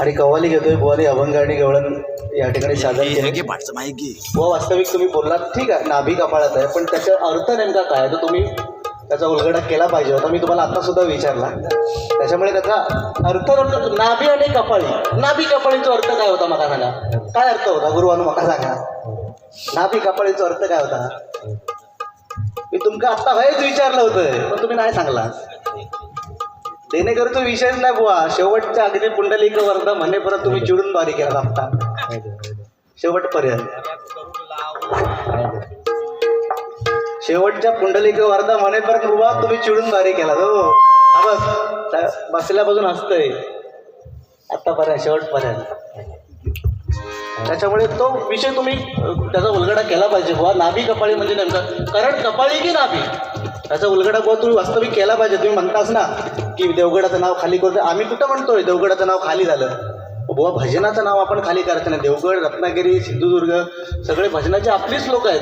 आणि कव्वाली घेतोय बुवानी अभंग आणि गवळण या ठिकाणी सादर केले पाठचं माहिती व वास्तविक तुम्ही बोललात ठीक आहे नाभी कपाळात आहे पण त्याचा अर्थ नेमका काय? तर तुम्ही त्याचा उलगडा केला पाहिजे होता मी तुम्हाला आता सुद्धा विचारला. त्याच्यामुळे त्याचा अर्थ नाभी आणि कपाळी. नाभी कपाळीचा अर्थ काय होता मला सांगा? काय अर्थ होता गुरुवान मला सांगा? नाभी कपाळीचा अर्थ काय होता? मी तुमका आता हेच विचारलं होतं पण तुम्ही नाही सांगला देणेकरून तो विषयच नाही बुवा. शेवटच्या अगदी पुंडलिक वर्धा म्हणे परत तुम्ही चिडून बारी केला आता शेवटपर्यंत. शेवटच्या पुंडलिक वार्ता म्हणेपर्यंत बुवा तुम्ही चिडून बारी केला हो. बस त्या बसल्यापासून हसतंय. आतापर्यंत शेवटपर्यंत. त्याच्यामुळे तो विषय तुम्ही त्याचा उलगडा केला पाहिजे बुवा. नाभी कपाळी म्हणजे नेमकं कारण कपाळी की नाभी? त्याचा उलगडा बुवा तुम्ही वास्तविक केला पाहिजे. तुम्ही म्हणताच ना. की देवगडाचं नाव खाली करतो आम्ही कुठं म्हणतोय? देवगडाचं नाव खाली झालं. बुवा भजनाचं नाव आपण खाली करायचं नाही देवगड रत्नागिरी सिंधुदुर्ग सगळे भजनाचे आपलीच लोक आहेत.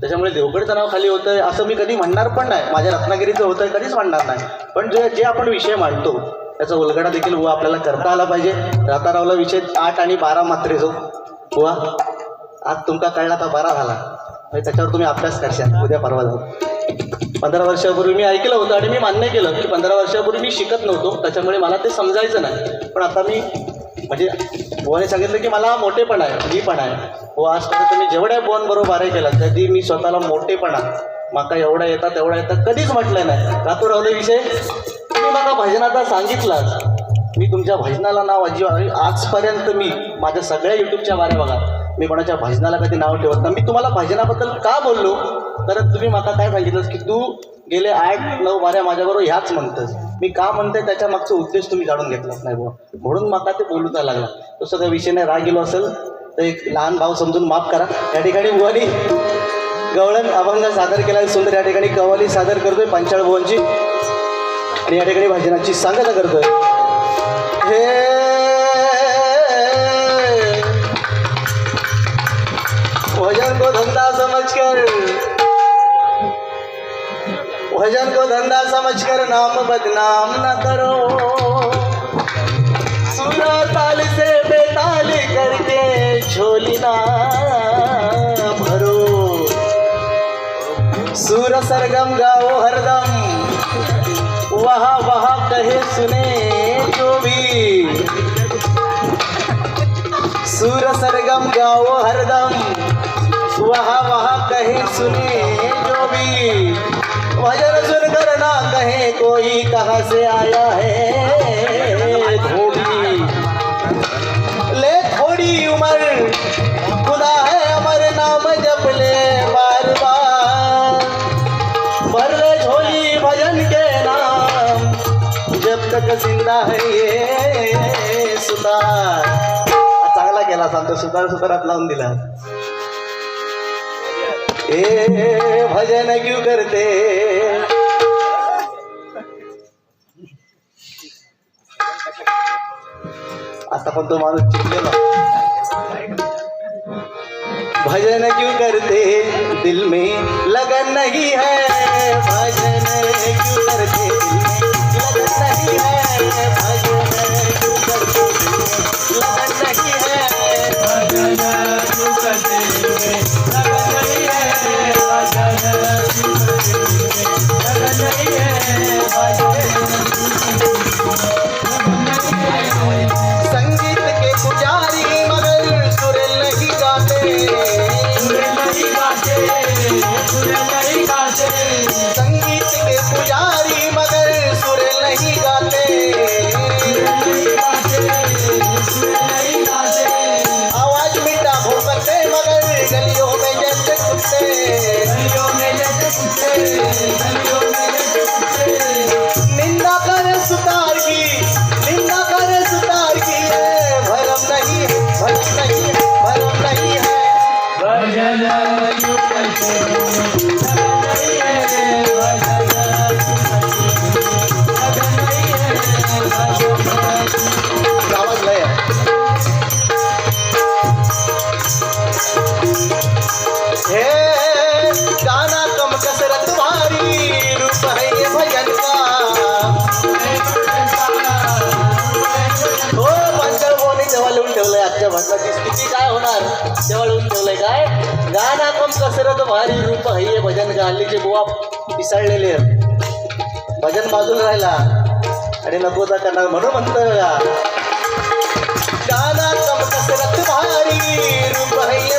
त्याच्यामुळे देवगडचं नाव खाली होतं आहे असं मी कधी म्हणणार पण नाही. माझ्या रत्नागिरीचं होतं आहे कधीच म्हणणार नाही. पण जे जे आपण विषय मांडतो त्याचा उलगडा देखील बुवा आपल्याला करता आला पाहिजे. रातारावला विषय आठ आणि बारा मात्रेचो हो. बुवा आज तुमका कळला तर बारा झाला. म्हणजे त्याच्यावर तुम्ही अभ्यास करशाल. उद्या परवा जाऊ. पंधरा वर्षापूर्वी मी ऐकलं होतं आणि मी मान्य केलं की पंधरा वर्षापूर्वी मी शिकत नव्हतो. त्याच्यामुळे मला ते समजायचं नाही. पण आता मी म्हणजे बुवाने सांगितलं की मला मोठेपण आहे मी पण आहे. हो आजपर्यंत मी जेवढ्या बुवांबरोबर बारे केला कधी मी स्वतःला मोठेपणा. माका एवढा येतात तेवढा येतात कधीच म्हटलं नाही. रातू रावले विषय तुम्ही मला भजनाचा सांगितलाच मी तुमच्या भजनाला नाव अजिबात आणि आजपर्यंत मी माझ्या सगळ्या यूट्यूबच्या बारे बघा. मी कोणाच्या भजनाला कधी नाव ठेवत नाही. मी तुम्हाला भजनाबद्दल का बोललो? तर तुम्ही मला काय सांगितलंस की तू गेले आठ नऊ वाऱ्या माझ्याबरोबर ह्याच म्हणतस. मी का म्हणते त्याच्या मागचा उद्देश तुम्ही जाणून घेतलाच नाही बुवा. म्हणून मला ते बोलूचा लागला. तो सगळा विषय नाही राग गेलो असेल तर एक लहान भाव समजून माफ करा. या ठिकाणी बुवानी गवळण अभंग सादर केला सुंदर या ठिकाणी कवाली सादर करतोय पंचाळ भुवनची आणि या ठिकाणी भजनाची सांगता करतोय. हे भजन को धंधा समझकर, भजन को धंधा समझकर नाम बदनाम न करो। सुना ताल से बेताल करके झोली ना भरो। सूर सरगम गाओ हरदम, वहाँ वहाँ कहे सुने जो भी। सूर सरगम गाओ वहाँ वहाँ कहे सुने जो भी। भजन सुनकर ना कहे कोई कहाँ से आया है। धोबी ले थोड़ी उम्र, खुदा है अमर नाम ले बार बार। भर झोली भजन के नाम, जब तक ज़िंदा है ये चांगला केला सांगतो, सुतार सुतारात दिला ए भजन क्यों करते? आता पण तो माणूस चिकलेला भजन क्यों करते? दिल में लगन नहीं है, भजन क्यों करते? दिल Ei, लग्नाची काय होणार? ते वळवून ठेवलंय काय? गाना कम कसरत भारी रूप हय्ये भजन. हल्लीचे बुवा पिसाळलेले भजन बाजून राहिला. आणि नको तर करणार म्हणून म्हणतोय बघा. गाना कम कसरत भारी रूप हय्ये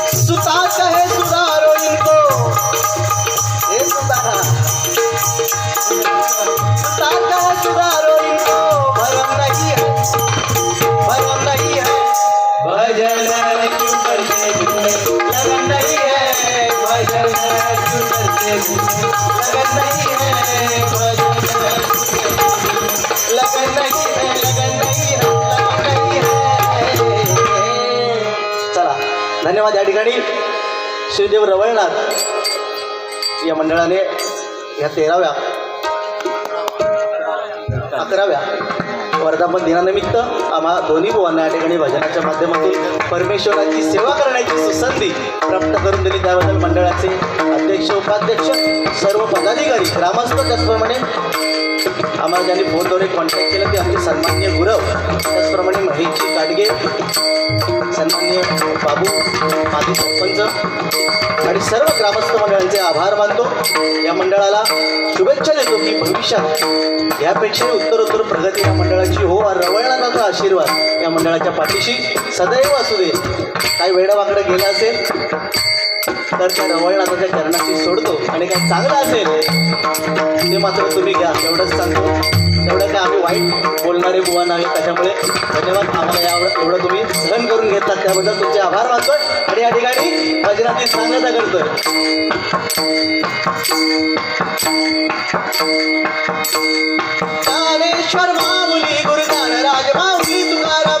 धन्यवाद या ठिकाणी. श्रीदेव रवळनाथ या मंडळाने या तेराव्या अकराव्या वर्धापन दिनानिमित्त आम्हा दोन्ही बुवांना या ठिकाणी भजनाच्या माध्यमातून परमेश्वराची सेवा करण्याची सुसंधी प्राप्त करून दिली. त्याबद्दल मंडळाचे अध्यक्ष उपाध्यक्ष सर्व पदाधिकारी ग्रामस्थ त्याचप्रमाणे आम्हाला ज्यांनी फोनद्वारे कॉन्टॅक्ट केलं ते आमचे सन्मान्य गुरव. त्याचप्रमाणे महेशजी गाडगे सन्मान्य बाबू माजी सरपंच आणि सर्व ग्रामस्थ मंडळांचे आभार मानतो. या मंडळाला शुभेच्छा देतो की भविष्यात यापेक्षा उत्तरोत्तर प्रगती या मंडळाची हो आणि आशीर्वाद या मंडळाच्या पाठीशी सदैव असू दे. काही वेळावाकडं गेला असेल तर त्या रवळनाथाच्या चरणाशी सोडतो आणि काय चांगलं असेल ते मात्र तुम्ही घ्या एवढंच सांगतो. एवढं काय आम्ही वाईट बोलणारे बुवा नाही त्याच्यामुळे धन्यवाद. आम्हाला या एवढं तुम्ही सहन करून घेतात त्याबद्दल तुमचे आभार मानतो आणि या ठिकाणी भजनाची सांगता करतो ज्ञानेश्वर माऊली गुरुदान राजमाऊली तुकाराम